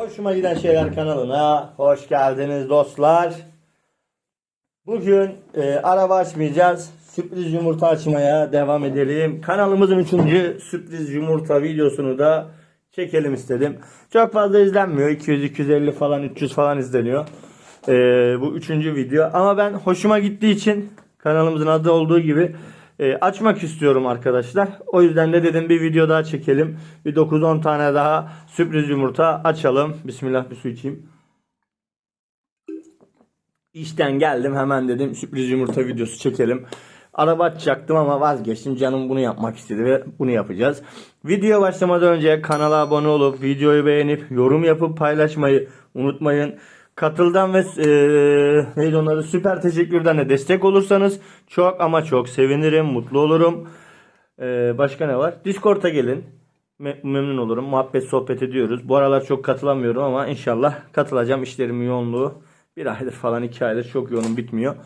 Hoşuma giden şeyler kanalına hoş geldiniz dostlar. Bugün e, araba açmayacağız. Sürpriz yumurta açmaya devam edelim. Kanalımızın üçüncü sürpriz yumurta videosunu da çekelim istedim. Çok fazla izlenmiyor. 200, 250 falan 300 falan izleniyor. E, bu üçüncü video. Ama ben hoşuma gittiği için kanalımızın adı olduğu gibi e, açmak istiyorum arkadaşlar. O yüzden de dedim bir video daha çekelim. Bir 9-10 tane daha sürpriz yumurta açalım. Bismillah bir su içeyim. İşten geldim hemen dedim sürpriz yumurta videosu çekelim. Araba açacaktım ama vazgeçtim. Canım bunu yapmak istedi ve bunu yapacağız. Videoya başlamadan önce kanala abone olup videoyu beğenip yorum yapıp paylaşmayı unutmayın. Katıldan ve e, neydi onları süper teşekkürden de destek olursanız çok ama çok sevinirim, mutlu olurum. E, başka ne var? Discord'a gelin. Me- memnun olurum. Muhabbet sohbet ediyoruz. Bu aralar çok katılamıyorum ama inşallah katılacağım. İşlerimin yoğunluğu bir aydır falan iki aydır çok yoğunum bitmiyor.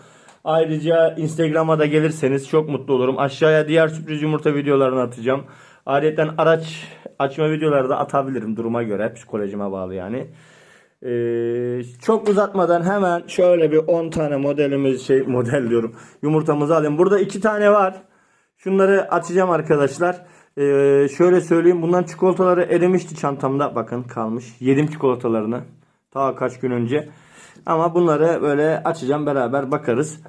Ayrıca Instagram'a da gelirseniz çok mutlu olurum. Aşağıya diğer sürpriz yumurta videolarını atacağım. Ayrıca araç açma videoları da atabilirim duruma göre. Psikolojime bağlı yani. Ee, çok uzatmadan hemen şöyle bir 10 tane modelimiz şey model diyorum. Yumurtamızı alayım. Burada iki tane var. Şunları açacağım arkadaşlar. Ee, şöyle söyleyeyim. Bundan çikolataları erimişti çantamda. Bakın kalmış. Yedim çikolatalarını. Ta kaç gün önce. Ama bunları böyle açacağım beraber bakarız.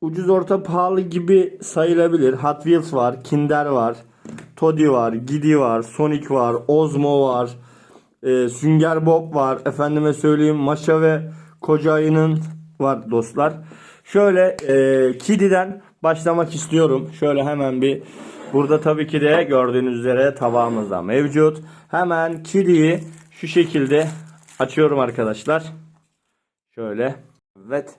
Ucuz orta pahalı gibi sayılabilir. Hot Wheels var. Kinder var. Toddy var. Gidi var. Sonic var. Ozmo var. E, Sünger Bob var. Efendime söyleyeyim Maşa ve Koca Ayı'nın var dostlar. Şöyle e, Kidi'den başlamak istiyorum. Şöyle hemen bir burada tabii ki de gördüğünüz üzere tabağımızda mevcut. Hemen Kidi'yi şu şekilde açıyorum arkadaşlar. Şöyle. Evet.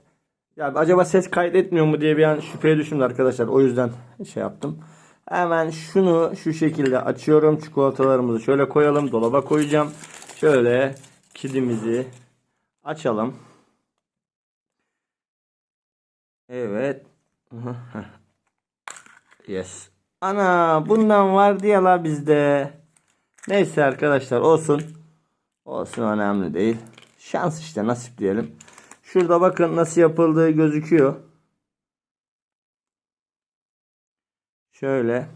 Ya acaba ses kaydetmiyor mu diye bir an şüpheye düştüm arkadaşlar. O yüzden şey yaptım. Hemen şunu şu şekilde açıyorum. Çikolatalarımızı şöyle koyalım. Dolaba koyacağım. Şöyle kidimizi açalım. Evet. yes. Ana bundan var diye la bizde. Neyse arkadaşlar olsun. Olsun önemli değil. Şans işte nasip diyelim. Şurada bakın nasıl yapıldığı gözüküyor. Şöyle.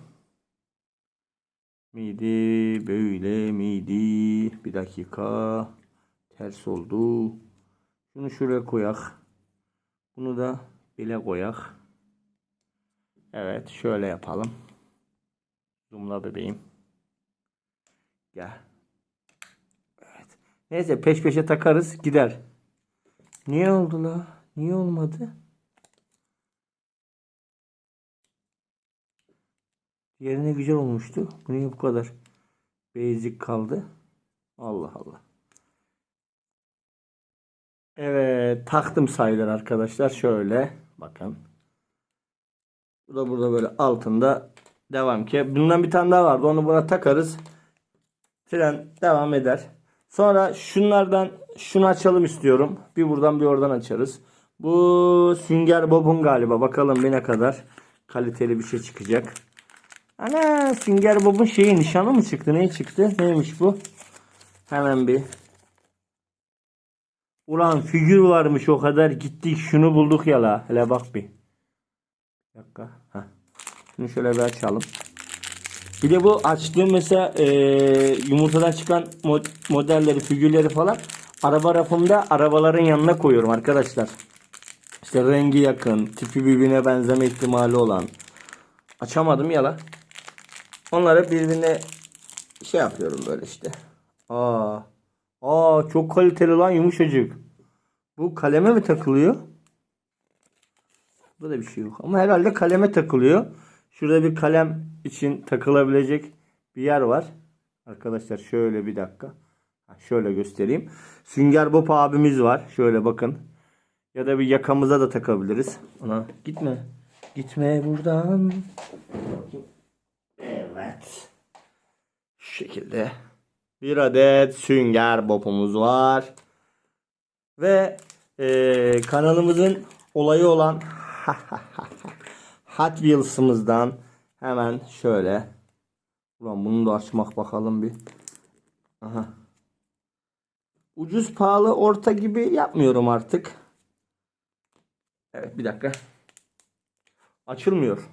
Midi böyle midi. Bir dakika. Ters oldu. Şunu şuraya koyak. Bunu da bile koyak. Evet şöyle yapalım. Zoomla bebeğim. Gel. Evet. Neyse peş peşe takarız gider. Niye oldu la? Niye olmadı? Yerine güzel olmuştu. Bu niye bu kadar basic kaldı? Allah Allah. Evet taktım sayılar arkadaşlar. Şöyle bakın. Bu da burada böyle altında devam ki. Bundan bir tane daha vardı. Onu buna takarız. Tren devam eder. Sonra şunlardan şunu açalım istiyorum. Bir buradan bir oradan açarız. Bu Sünger Bob'un galiba. Bakalım bir ne kadar kaliteli bir şey çıkacak. Ana Sünger Bob'un şeyi nişanı mı çıktı? Ne çıktı? Neymiş bu? Hemen bir. Ulan figür varmış o kadar gittik şunu bulduk ya la. Hele bak bir. Bir dakika. Heh. Şunu şöyle bir açalım. Bir de bu açtığım mesela e, yumurtadan çıkan mod- modelleri, figürleri falan araba rafımda arabaların yanına koyuyorum arkadaşlar. İşte rengi yakın, tipi birbirine benzeme ihtimali olan. Açamadım ya la. Onları birbirine şey yapıyorum böyle işte. Aa. Aa çok kaliteli lan yumuşacık. Bu kaleme mi takılıyor? Burada da bir şey yok. Ama herhalde kaleme takılıyor. Şurada bir kalem için takılabilecek bir yer var. Arkadaşlar şöyle bir dakika. Şöyle göstereyim. Sünger Bob abimiz var. Şöyle bakın. Ya da bir yakamıza da takabiliriz. Ona gitme. Gitme buradan. Şekilde. Bir adet Sünger Bob'umuz var. Ve eee, kanalımızın olayı olan Hot Wheels'ımızdan hemen şöyle. Ulan bunu da açmak bakalım bir. Aha. Ucuz pahalı orta gibi yapmıyorum artık. Evet bir dakika. Açılmıyor.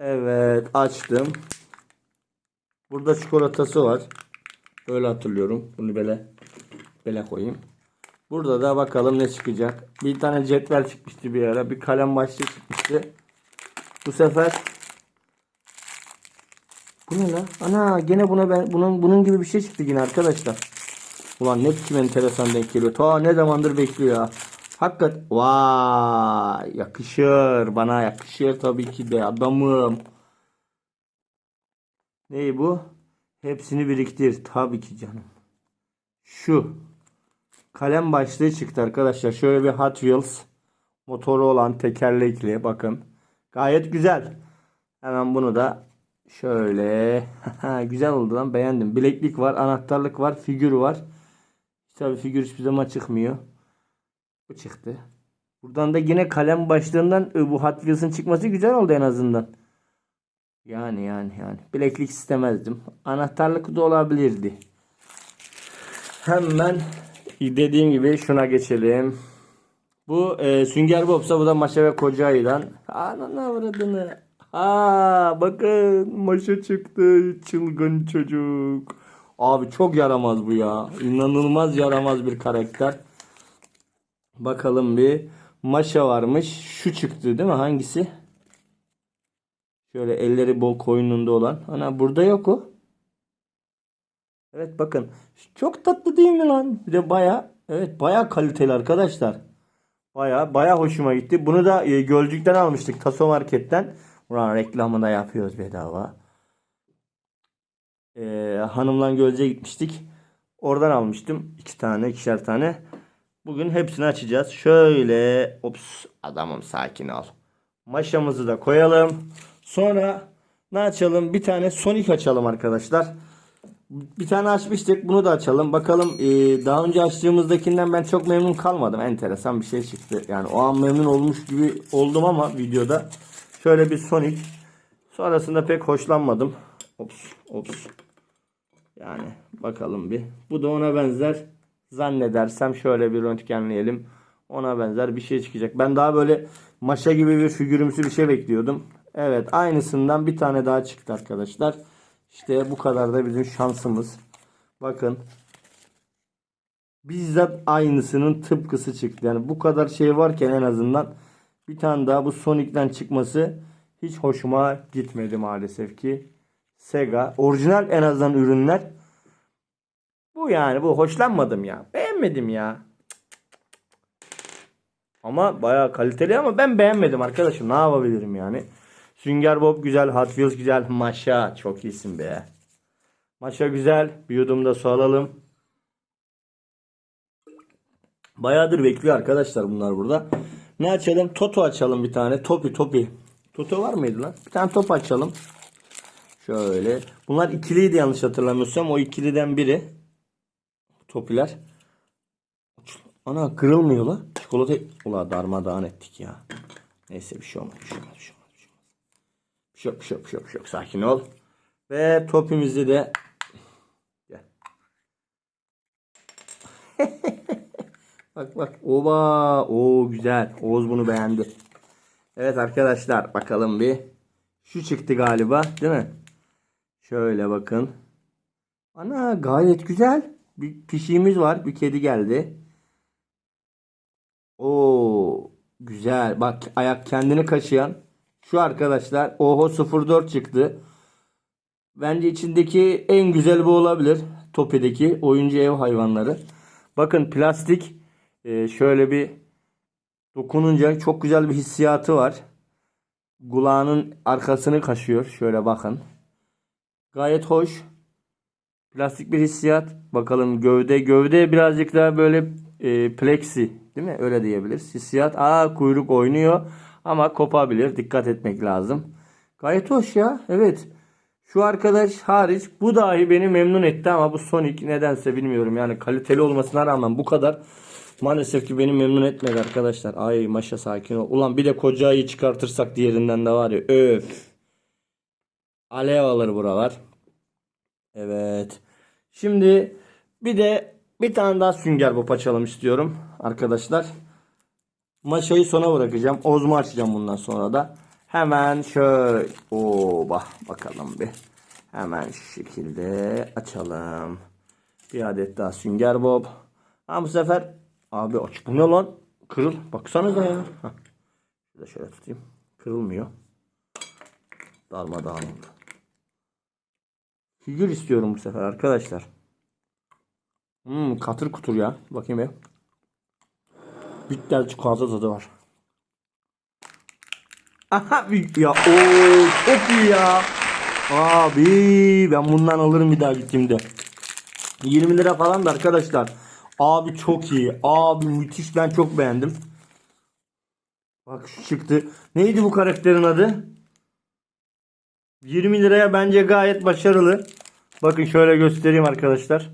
Evet açtım. Burada çikolatası var. Böyle hatırlıyorum. Bunu böyle böyle koyayım. Burada da bakalım ne çıkacak. Bir tane cetvel çıkmıştı bir ara. Bir kalem başlığı çıkmıştı. Bu sefer bu ne lan? Ana gene buna ben bunun bunun gibi bir şey çıktı yine arkadaşlar. Ulan ne biçim enteresan denk geliyor. Ta ne zamandır bekliyor ya. Hakikat vay yakışır bana yakışır tabii ki de adamım. Ney bu? Hepsini biriktir tabii ki canım. Şu kalem başlığı çıktı arkadaşlar. Şöyle bir Hot Wheels motoru olan tekerlekli bakın. Gayet güzel. Hemen bunu da şöyle güzel oldu lan beğendim. Bileklik var, anahtarlık var, figür var. Tabii figür hiçbir zaman çıkmıyor. Bu çıktı. Buradan da yine kalem başlığından e, bu Hot Wheels'ın çıkması güzel oldu en azından. Yani yani yani. Bileklik istemezdim. Anahtarlık da olabilirdi. Hemen dediğim gibi şuna geçelim. Bu e, Sünger Bob'sa bu da Maşa ve Kocayı'dan. Ananı avradını. Aa bakın Maşa çıktı. Çılgın çocuk. Abi çok yaramaz bu ya. İnanılmaz yaramaz bir karakter. Bakalım bir. Maşa varmış. Şu çıktı değil mi? Hangisi? Şöyle elleri bol koynunda olan. Ana burada yok o. Evet bakın. Çok tatlı değil mi lan? Bir de baya evet baya kaliteli arkadaşlar. Baya baya hoşuma gitti. Bunu da e, Gölcük'ten almıştık. Taso Market'ten. Buranın reklamını da yapıyoruz bedava. Ee, hanımla Gölcük'e gitmiştik. Oradan almıştım. iki tane, ikişer tane. Bugün hepsini açacağız. Şöyle. Ops adamım sakin ol. Maşamızı da koyalım. Sonra ne açalım? Bir tane Sonic açalım arkadaşlar. Bir tane açmıştık. Bunu da açalım. Bakalım ee, daha önce açtığımızdakinden ben çok memnun kalmadım. Enteresan bir şey çıktı. Yani o an memnun olmuş gibi oldum ama videoda. Şöyle bir Sonic. Sonrasında pek hoşlanmadım. Ops ops. Yani bakalım bir. Bu da ona benzer. Zannedersem şöyle bir röntgenleyelim. Ona benzer bir şey çıkacak. Ben daha böyle maşa gibi bir figürümsü bir şey bekliyordum. Evet aynısından bir tane daha çıktı arkadaşlar. İşte bu kadar da bizim şansımız. Bakın. Bizzat aynısının tıpkısı çıktı. Yani bu kadar şey varken en azından bir tane daha bu Sonic'ten çıkması hiç hoşuma gitmedi maalesef ki. Sega. Orijinal en azından ürünler. Bu yani bu hoşlanmadım ya. Beğenmedim ya. Ama bayağı kaliteli ama ben beğenmedim arkadaşım. Ne yapabilirim yani? Sünger Bob güzel, Hot Wheels güzel. Maşa çok iyisin be. Maşa güzel. Bir yudum da su alalım. Bayağıdır bekliyor arkadaşlar bunlar burada. Ne açalım? Toto açalım bir tane. Topi topi. Toto var mıydı lan? Bir tane top açalım. Şöyle. Bunlar ikiliydi yanlış hatırlamıyorsam. O ikiliden biri. Topiler. Ana kırılmıyor la. Çikolata. Ula darmadağın ettik ya. Neyse bir şey olmaz. Bir şey olmaz. Bir şey olmaz. Yok. Bir şey yok. Sakin ol. Ve topimizi de bak bak. Oba. Oo güzel. Oğuz bunu beğendi. Evet arkadaşlar bakalım bir. Şu çıktı galiba değil mi? Şöyle bakın. Ana gayet güzel. Bir pişiğimiz var. Bir kedi geldi. Oo güzel. Bak ayak kendini kaşıyan. Şu arkadaşlar Oho 04 çıktı. Bence içindeki en güzel bu olabilir. Topi'deki oyuncu ev hayvanları. Bakın plastik Ee, şöyle bir dokununca çok güzel bir hissiyatı var. Kulağının arkasını kaşıyor. Şöyle bakın. Gayet hoş. Plastik bir hissiyat. Bakalım gövde. Gövde birazcık daha böyle e, plexi değil mi? Öyle diyebiliriz. Hissiyat. Aa kuyruk oynuyor. Ama kopabilir. Dikkat etmek lazım. Gayet hoş ya. Evet. Şu arkadaş hariç bu dahi beni memnun etti ama bu Sonic nedense bilmiyorum. Yani kaliteli olmasına rağmen bu kadar maalesef ki beni memnun etmedi arkadaşlar. Ay maşa sakin ol. Ulan bir de kocayı çıkartırsak diğerinden de var ya. Öf. Alev alır buralar. Evet. Şimdi bir de Bir tane daha sünger bob açalım istiyorum arkadaşlar. Maşayı sona bırakacağım. Ozmu açacağım bundan sonra da. Hemen şöyle. Oo bak bakalım bir. Hemen şu şekilde açalım. Bir adet daha sünger bob. Ha bu sefer abi aç bu ne lan? Kırıl. Baksanıza ya. Şurada şöyle tutayım. Kırılmıyor. Darmadağın oldu. Figür istiyorum bu sefer arkadaşlar. Hmm, katır kutur ya. Bakayım ya. Bitter çikolata tadı var. Aha ya o çok iyi ya. Abi ben bundan alırım bir daha gittiğimde. 20 lira falan da arkadaşlar. Abi çok iyi. Abi müthiş ben çok beğendim. Bak şu çıktı. Neydi bu karakterin adı? 20 liraya bence gayet başarılı. Bakın şöyle göstereyim arkadaşlar.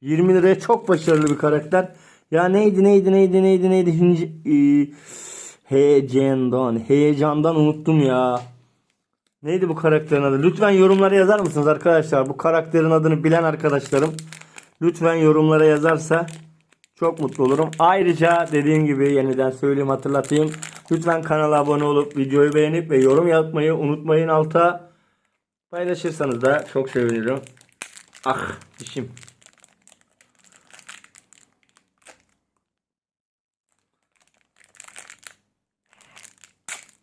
20 liraya çok başarılı bir karakter. Ya neydi neydi neydi neydi neydi Hinci, e, heyecandan heyecandan unuttum ya. Neydi bu karakterin adı? Lütfen yorumlara yazar mısınız arkadaşlar? Bu karakterin adını bilen arkadaşlarım lütfen yorumlara yazarsa çok mutlu olurum. Ayrıca dediğim gibi yeniden söyleyeyim hatırlatayım. Lütfen kanala abone olup videoyu beğenip ve yorum yapmayı unutmayın alta. Paylaşırsanız da çok sevinirim. Ah dişim.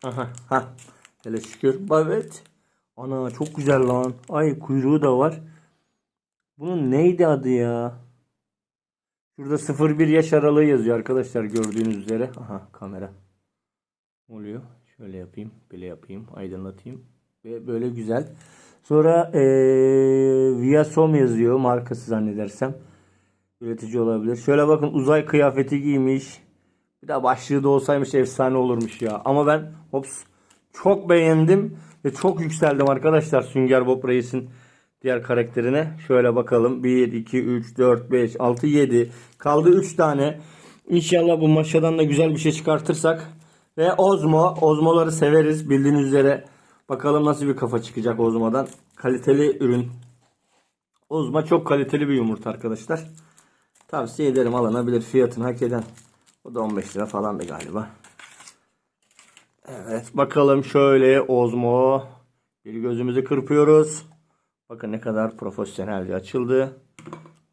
Aha ha. Hele şükür. Evet. Ana çok güzel lan. Ay kuyruğu da var. Bunun neydi adı ya? Şurada 0-1 yaş aralığı yazıyor arkadaşlar gördüğünüz üzere. Aha kamera. Oluyor. Şöyle yapayım. Böyle yapayım. Aydınlatayım. Ve böyle güzel. Sonra ee, Viasom yazıyor. Markası zannedersem. Üretici olabilir. Şöyle bakın uzay kıyafeti giymiş. Bir de başlığı da olsaymış efsane olurmuş ya. Ama ben hops çok beğendim ve çok yükseldim arkadaşlar Sünger Bob Reis'in diğer karakterine. Şöyle bakalım. 1, 2, 3, 4, 5, 6, 7. Kaldı 3 tane. İnşallah bu maşadan da güzel bir şey çıkartırsak. Ve Ozmo. Ozmoları severiz bildiğiniz üzere. Bakalım nasıl bir kafa çıkacak Ozmo'dan. Kaliteli ürün. Ozma çok kaliteli bir yumurta arkadaşlar. Tavsiye ederim alınabilir fiyatını hak eden. O da 15 lira falandı galiba. Evet bakalım şöyle Ozmo. Bir gözümüzü kırpıyoruz. Bakın ne kadar profesyonelce açıldı.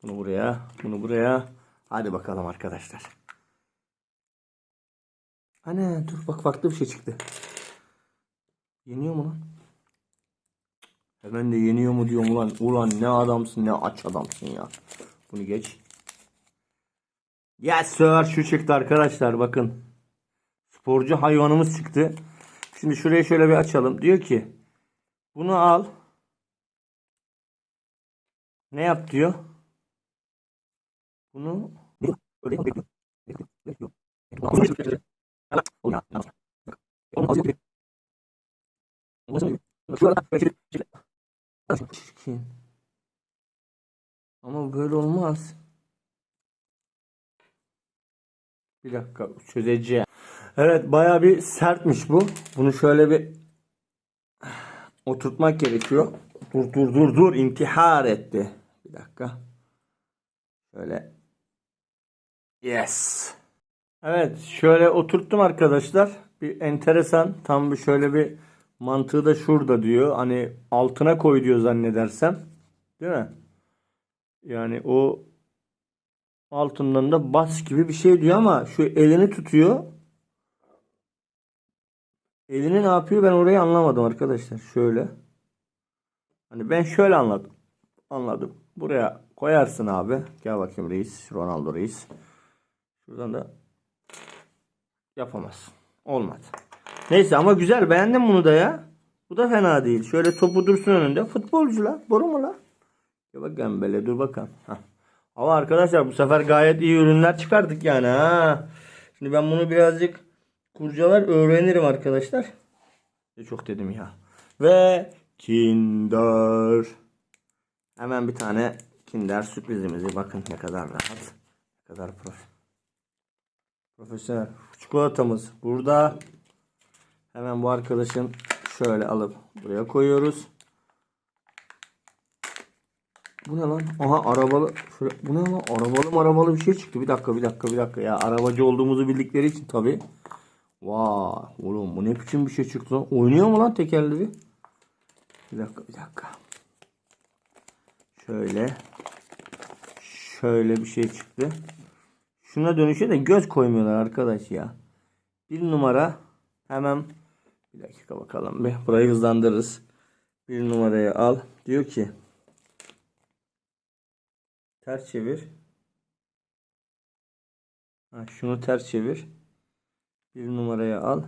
Bunu buraya, bunu buraya. Hadi bakalım arkadaşlar. Ana dur bak farklı bir şey çıktı. Yeniyor mu lan? Hemen de yeniyor mu diyorum ulan. Ulan ne adamsın ne aç adamsın ya. Bunu geç. Yes sir şu çıktı arkadaşlar bakın. Sporcu hayvanımız çıktı. Şimdi şurayı şöyle bir açalım. Diyor ki bunu al. Ne yap diyor. Bunu Çirkin. Ama böyle olmaz. Bir dakika çözeceğim. Evet baya bir sertmiş bu. Bunu şöyle bir oturtmak gerekiyor. Dur dur dur dur intihar etti. Bir dakika. Şöyle. Yes. Evet şöyle oturttum arkadaşlar. Bir enteresan tam bir şöyle bir mantığı da şurada diyor. Hani altına koy diyor zannedersem. Değil mi? Yani o altından da bas gibi bir şey diyor ama şu elini tutuyor. Elini ne yapıyor ben orayı anlamadım arkadaşlar. Şöyle. Hani ben şöyle anladım. Anladım. Buraya koyarsın abi. Gel bakayım reis. Ronaldo reis. Şuradan da yapamazsın. Olmadı. Neyse ama güzel. Beğendim bunu da ya. Bu da fena değil. Şöyle topu dursun önünde. Futbolcu la. Boru mu la? Ya bak böyle dur bakalım. Hah. Ama arkadaşlar bu sefer gayet iyi ürünler çıkardık yani ha. Şimdi ben bunu birazcık kurcalar öğrenirim arkadaşlar. Çok dedim ya. Ve Kinder. Hemen bir tane Kinder sürprizimizi bakın ne kadar rahat. Ne kadar prof profesyonel. Çikolatamız burada. Hemen bu arkadaşın şöyle alıp buraya koyuyoruz. Bu ne lan? Aha arabalı. Bu ne lan? Arabalı arabalı bir şey çıktı. Bir dakika bir dakika bir dakika ya. Arabacı olduğumuzu bildikleri için tabi. Vay oğlum bu ne biçim bir şey çıktı lan? Oynuyor mu lan tekerleri? Bir dakika bir dakika. Şöyle. Şöyle bir şey çıktı. Şuna dönüşe de göz koymuyorlar arkadaş ya. Bir numara hemen bir dakika bakalım bir burayı hızlandırırız. Bir numarayı al. Diyor ki ters çevir. Ha, şunu ters çevir. Bir numarayı al.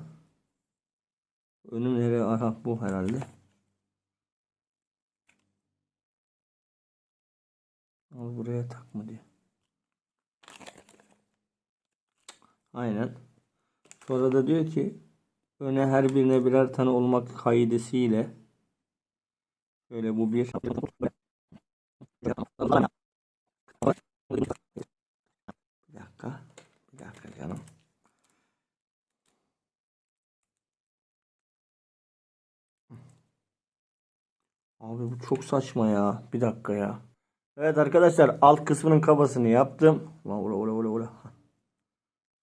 Önüm nereye? Aha bu herhalde. Al buraya takma diyor. Aynen. Sonra da diyor ki öne her birine birer tane olmak kaidesiyle şöyle bu bir dakika bir dakika canım Abi bu çok saçma ya. Bir dakika ya. Evet arkadaşlar alt kısmının kabasını yaptım. Ulan ula ula ula ula.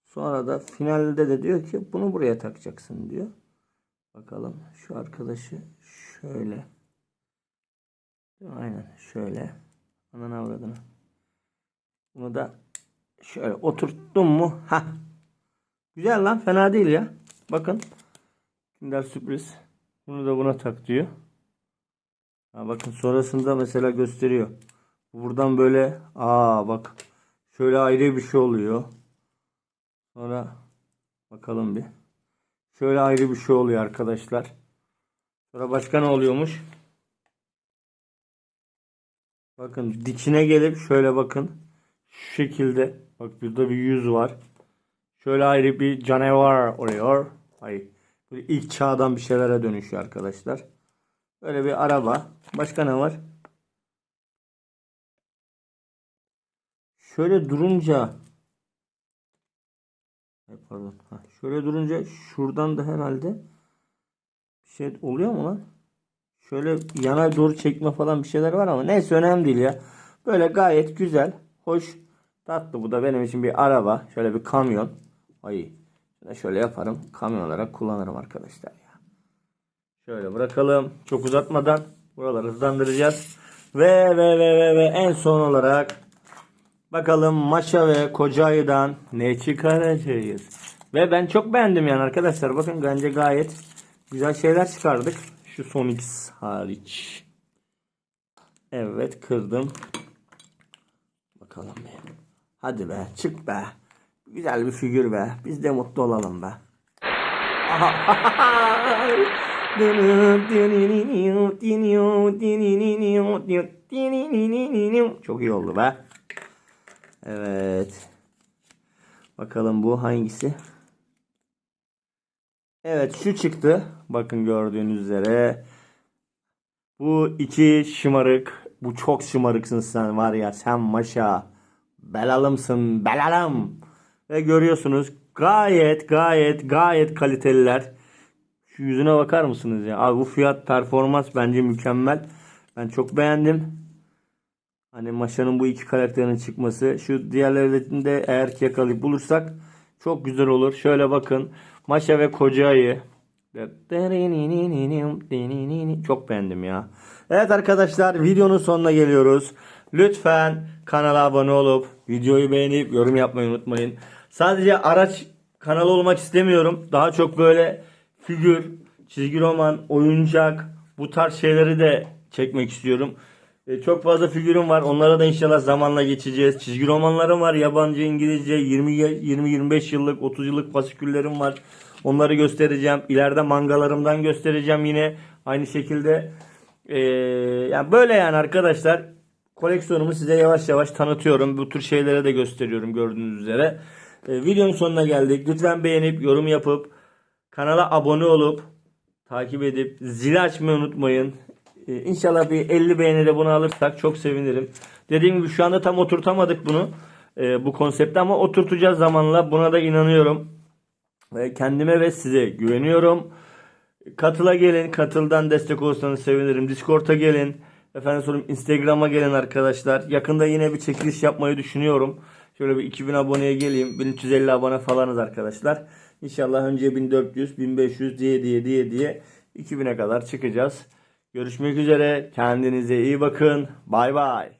Sonra da finalde de diyor ki bunu buraya takacaksın diyor. Bakalım şu arkadaşı şöyle. Aynen şöyle. Ananı avradını. Bunu da şöyle oturttum mu? Ha. Güzel lan fena değil ya. Bakın. Kinder sürpriz. Bunu da buna tak diyor. Ha bakın sonrasında mesela gösteriyor. Buradan böyle aa bak şöyle ayrı bir şey oluyor. Sonra bakalım bir. Şöyle ayrı bir şey oluyor arkadaşlar. Sonra başka ne oluyormuş? Bakın dikine gelip şöyle bakın. Şu şekilde. Bak burada bir yüz var. Şöyle ayrı bir canavar oluyor. Ay. İlk çağdan bir şeylere dönüşüyor arkadaşlar. Böyle bir araba. Başka ne var? Şöyle durunca pardon. Ha, şöyle durunca şuradan da herhalde bir şey oluyor mu lan? Şöyle yana doğru çekme falan bir şeyler var ama neyse önemli değil ya. Böyle gayet güzel, hoş, tatlı. Bu da benim için bir araba. Şöyle bir kamyon. Ay. Şöyle yaparım. Kamyon olarak kullanırım arkadaşlar. Şöyle bırakalım. Çok uzatmadan buraları hızlandıracağız. Ve ve ve ve ve en son olarak bakalım Maşa ve Kocayı'dan ne çıkaracağız. Ve ben çok beğendim yani arkadaşlar. Bakın bence gayet güzel şeyler çıkardık. Şu son hariç. Evet kırdım. Bakalım be. Hadi be çık be. Güzel bir figür be. Biz de mutlu olalım be. Çok iyi oldu be. Evet. Bakalım bu hangisi? Evet şu çıktı. Bakın gördüğünüz üzere. Bu iki şımarık. Bu çok şımarıksın sen var ya sen maşa. Belalımsın belalım. Ve görüyorsunuz gayet gayet gayet kaliteliler. Şu yüzüne bakar mısınız ya? Abi bu fiyat performans bence mükemmel. Ben çok beğendim. Hani Maşa'nın bu iki karakterinin çıkması. Şu diğerlerinde eğer ki yakalayıp bulursak çok güzel olur. Şöyle bakın. Maşa ve Koca Ayı. Çok beğendim ya. Evet arkadaşlar videonun sonuna geliyoruz. Lütfen kanala abone olup videoyu beğenip yorum yapmayı unutmayın. Sadece araç kanalı olmak istemiyorum. Daha çok böyle figür, çizgi roman, oyuncak bu tarz şeyleri de çekmek istiyorum. E, çok fazla figürüm var. Onlara da inşallah zamanla geçeceğiz. Çizgi romanlarım var. Yabancı, İngilizce 20 20 25 yıllık, 30 yıllık fasiküllerim var. Onları göstereceğim. İleride mangalarımdan göstereceğim yine aynı şekilde. E, yani böyle yani arkadaşlar koleksiyonumu size yavaş yavaş tanıtıyorum. Bu tür şeylere de gösteriyorum gördüğünüz üzere. E, videonun sonuna geldik. Lütfen beğenip yorum yapıp kanala abone olup takip edip zili açmayı unutmayın. Ee, İnşallah bir 50 beğeni de bunu alırsak çok sevinirim. Dediğim gibi şu anda tam oturtamadık bunu. e, bu konsepti ama oturtacağız zamanla. Buna da inanıyorum. Ve kendime ve size güveniyorum. Katıla gelin. Katıldan destek olursanız sevinirim. Discord'a gelin. Efendim söyleyeyim Instagram'a gelin arkadaşlar. Yakında yine bir çekiliş yapmayı düşünüyorum. Şöyle bir 2000 aboneye geleyim. 1350 abone falanız arkadaşlar. İnşallah önce 1400, 1500 diye diye diye diye 2000'e kadar çıkacağız. Görüşmek üzere. Kendinize iyi bakın. Bay bay.